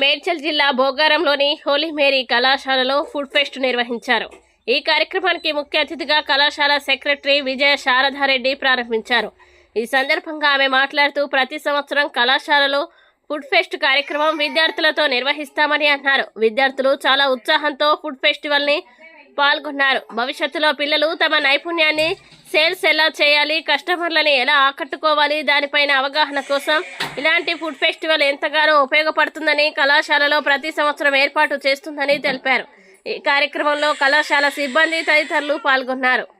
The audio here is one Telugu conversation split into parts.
మేడ్చల్ జిల్లా భోగారంలోని హోలీ మేరీ కళాశాలలో ఫుడ్ ఫెస్ట్ నిర్వహించారు. ఈ కార్యక్రమానికి ముఖ్య అతిథిగా కళాశాల సెక్రటరీ విజయ శారదారెడ్డి ప్రారంభించారు. ఈ సందర్భంగా ఆమె మాట్లాడుతూ ప్రతి సంవత్సరం కళాశాలలో ఫుడ్ ఫెస్ట్ కార్యక్రమం విద్యార్థులతో నిర్వహిస్తామని అన్నారు. విద్యార్థులు చాలా ఉత్సాహంతో ఫుడ్ ఫెస్టివల్ని పాల్గొన్నారు. భవిష్యత్తులో పిల్లలు తమ నైపుణ్యాన్ని సేల్స్ ఎలా చేయాలి కస్టమర్లని ఎలా ఆకట్టుకోవాలి దానిపైన అవగాహన కోసం ఇలాంటి ఫుడ్ ఫెస్టివల్ ఎంతగానో ఉపయోగపడుతుందని కళాశాలలో ప్రతి సంవత్సరం ఏర్పాటు చేస్తుందని తెలిపారు. ఈ కార్యక్రమంలో కళాశాల సిబ్బంది తదితరులు పాల్గొన్నారు.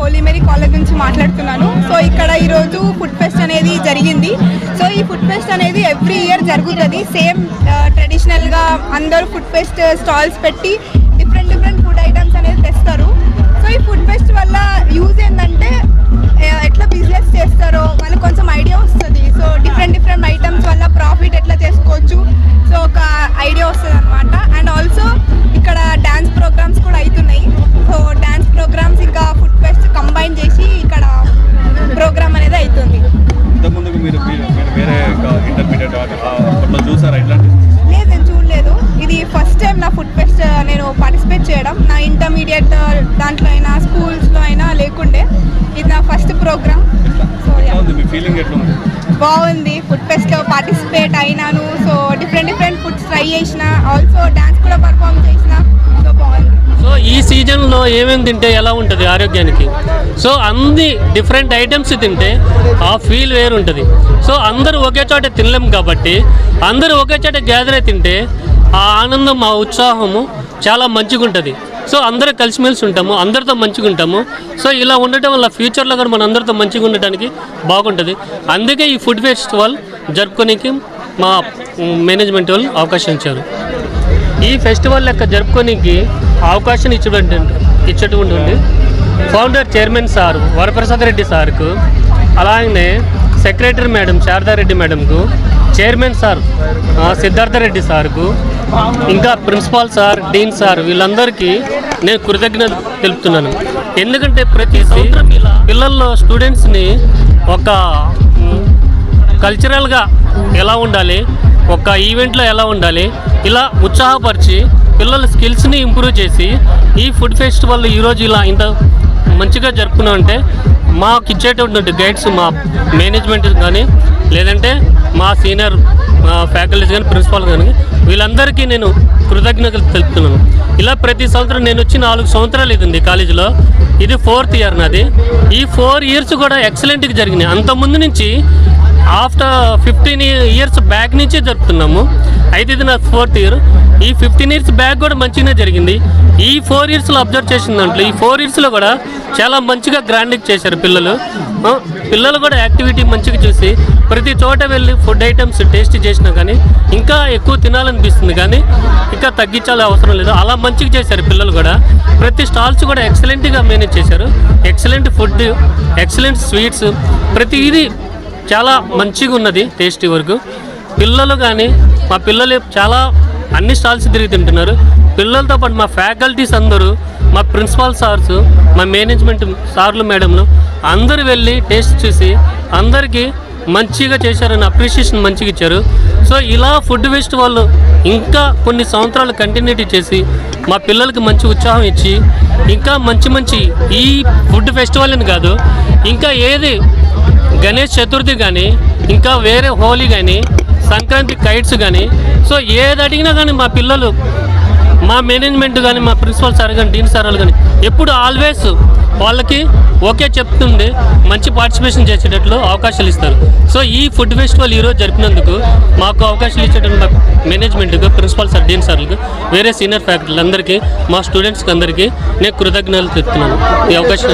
హోలీ మేరీ కాలేజ్ నుంచి మాట్లాడుతున్నాను. సో ఇక్కడ ఈరోజు ఫుడ్ ఫెస్ట్ అనేది జరిగింది. సో ఈ ఫుడ్ ఫెస్ట్ అనేది ఎవ్రీ ఇయర్ జరుగుతుంది. సేమ్ ట్రెడిషనల్గా అందరూ ఫుడ్ ఫెస్ట్ స్టాల్స్ పెట్టి డిఫరెంట్ డిఫరెంట్ ఫుడ్ ఐటమ్స్ అనేది తెస్తారు. సో ఈ ఫుడ్ ఫెస్ట్ వల్ల యూజ్ ఏంటంటే ఎట్లా బిజినెస్ చేస్తారో వాళ్ళకి కొంచెం ఐడియా వస్తుంది. సో డిఫరెంట్ డిఫరెంట్ ఐటమ్స్ దాంట్లో అయినా స్కూల్స్లో అయినా లేకుండే ఇది నా ఫస్ట్ ప్రోగ్రామ్. సో బాగుంది. ఫుడ్ ఫెస్ట్లో పార్టిసిపేట్ అయినాను. So different different foods try చేసిన. ఆల్సో డ్యాన్స్ కూడా పర్ఫామ్ చేసిన. సో బాగుంది. సో ఈ సీజన్లో ఏమేమి తింటే ఎలా ఉంటుంది ఆరోగ్యానికి? సో అన్ని డిఫరెంట్ ఐటమ్స్ తింటే ఆ ఫీల్ వేరు ఉంటుంది. సో అందరూ ఒకే చోట తినలేం కాబట్టి అందరూ ఒకే చోట గ్యాదర్ అయి తింటే ఆ ఆనందం ఆ ఉత్సాహము చాలా మంచిగా ఉంటుంది సో అందరూ కలిసిమెలిసి ఉంటాము అందరితో మంచిగా ఉంటాము. సో ఇలా ఉండటం వల్ల ఫ్యూచర్లో కూడా మన అందరితో మంచిగా ఉండటానికి బాగుంటుంది. అందుకే ఈ ఫుడ్ ఫెస్టివల్ జరుపుకోనికి మా మేనేజ్మెంట్ వాళ్ళు అవకాశం ఇచ్చారు. ఈ ఫెస్టివల్ లెక్క జరుపుకోనికి అవకాశం ఇచ్చినటువంటి ఇచ్చేటువంటి founder chairman sir Varaprasad Reddy సార్కు అలాగనే సెక్రటరీ మేడం శారదారెడ్డి మేడంకు చైర్మన్ సార్ సిద్ధార్థ రెడ్డి సార్కు ఇంకా ప్రిన్సిపాల్ సార్ డీన్ సార్ వీళ్ళందరికీ నేను కృతజ్ఞత తెలుపుతున్నాను. ఎందుకంటే ప్రతి సంవత్సరం ఇలా పిల్లల్లో స్టూడెంట్స్ని ఒక కల్చరల్గా ఎలా ఉండాలి ఒక ఈవెంట్లో ఎలా ఉండాలి ఇలా ఉత్సాహపరిచి పిల్లల స్కిల్స్ని ఇంప్రూవ్ చేసి ఈ ఫుడ్ ఫెస్టివల్ ఈరోజు ఇలా ఇంత మంచిగా జరుపుకున్నామంటే మాకు ఇచ్చేటటువంటి గైడ్స్ మా మేనేజ్మెంట్ కానీ లేదంటే మా సీనియర్ ఫ్యాకల్టీస్ కానీ ప్రిన్సిపాల్ కానీ వీళ్ళందరికీ నేను కృతజ్ఞతలు తెలుపుతున్నాను. ఇలా ప్రతి సంవత్సరం నేను వచ్చి నాలుగు సంవత్సరాలు ఇది కాలేజీలో. ఇది ఫోర్త్ ఇయర్ నాది. ఈ ఫోర్ ఇయర్స్ కూడా ఎక్సలెంట్గా జరిగినాయి. అంత ముందు నుంచి ఆఫ్టర్ ఫిఫ్టీన్ ఇయర్స్ బ్యాక్ నుంచే జరుపుతున్నాము. అయితే ఇది నా ఫోర్త్ ఇయర్. ఈ ఫిఫ్టీన్ ఇయర్స్ బ్యాక్ కూడా మంచిగానే జరిగింది. ఈ ఫోర్ ఇయర్స్లో అబ్జర్వ్ చేసిన దాంట్లో ఈ ఫోర్ ఇయర్స్లో కూడా చాలా మంచిగా గ్రాండింగ్ చేశారు పిల్లలు. పిల్లలు కూడా యాక్టివిటీ మంచిగా చూసి ప్రతి చోట వెళ్ళి ఫుడ్ ఐటమ్స్ టేస్ట్ చేసినా కానీ ఇంకా ఎక్కువ తినాలనిపిస్తుంది కానీ ఇంకా తగ్గించాలి అవసరం లేదు. అలా మంచిగా చేశారు పిల్లలు కూడా. ప్రతి స్టాల్స్ కూడా ఎక్సలెంట్గా మేనేజ్ చేశారు. ఎక్సలెంట్ ఫుడ్ ఎక్సలెంట్ స్వీట్స్ ప్రతి ఇది చాలా మంచిగా ఉన్నది టేస్టీ వరకు. పిల్లలు కానీ మా పిల్లలు చాలా అన్ని స్టాల్స్ తిరిగి తింటున్నారు. పిల్లలతో పాటు మా ఫ్యాకల్టీస్ అందరూ మా ప్రిన్సిపాల్ సార్స్ మా మేనేజ్మెంట్ సార్లు మేడంలు అందరూ వెళ్ళి టేస్ట్ చూసి అందరికీ మంచిగా చేశారని అప్రిషియేషన్ మంచిగా ఇచ్చారు. సో ఇలా ఫుడ్ వేస్ట్ వాళ్ళు ఇంకా కొన్ని సంవత్సరాలు కంటిన్యూటీ చేసి మా పిల్లలకి మంచి ఉత్సాహం ఇచ్చి ఇంకా మంచి మంచి ఈ ఫుడ్ ఫెస్టివల్ అని కాదు ఇంకా ఏది గణేష్ చతుర్థి కానీ ఇంకా వేరే హోలీ కానీ సంక్రాంతి కైట్స్ కానీ సో ఏది అడిగినా కానీ మా పిల్లలు మా మేనేజ్మెంట్ కానీ మా ప్రిన్సిపల్ సార్ కానీ డీన్ సార్ కానీ ఎప్పుడు ఆల్వేస్ వాళ్ళకి ఓకే చెప్తుండే మంచి పార్టిసిపేషన్ చేసేటట్లు అవకాశాలు ఇస్తారు. సో ఈ ఫుడ్ ఫెస్టివల్ ఈరోజు జరిపినందుకు మాకు అవకాశాలు ఇచ్చేటట్టు మా మేనేజ్మెంట్కు ప్రిన్సిపల్ సార్ డీన్ సార్లకు వేరే సీనియర్ ఫ్యాకల్టీ అందరికీ మా స్టూడెంట్స్కి అందరికీ నేను కృతజ్ఞతలు చెప్తున్నాను. ఈ అవకాశం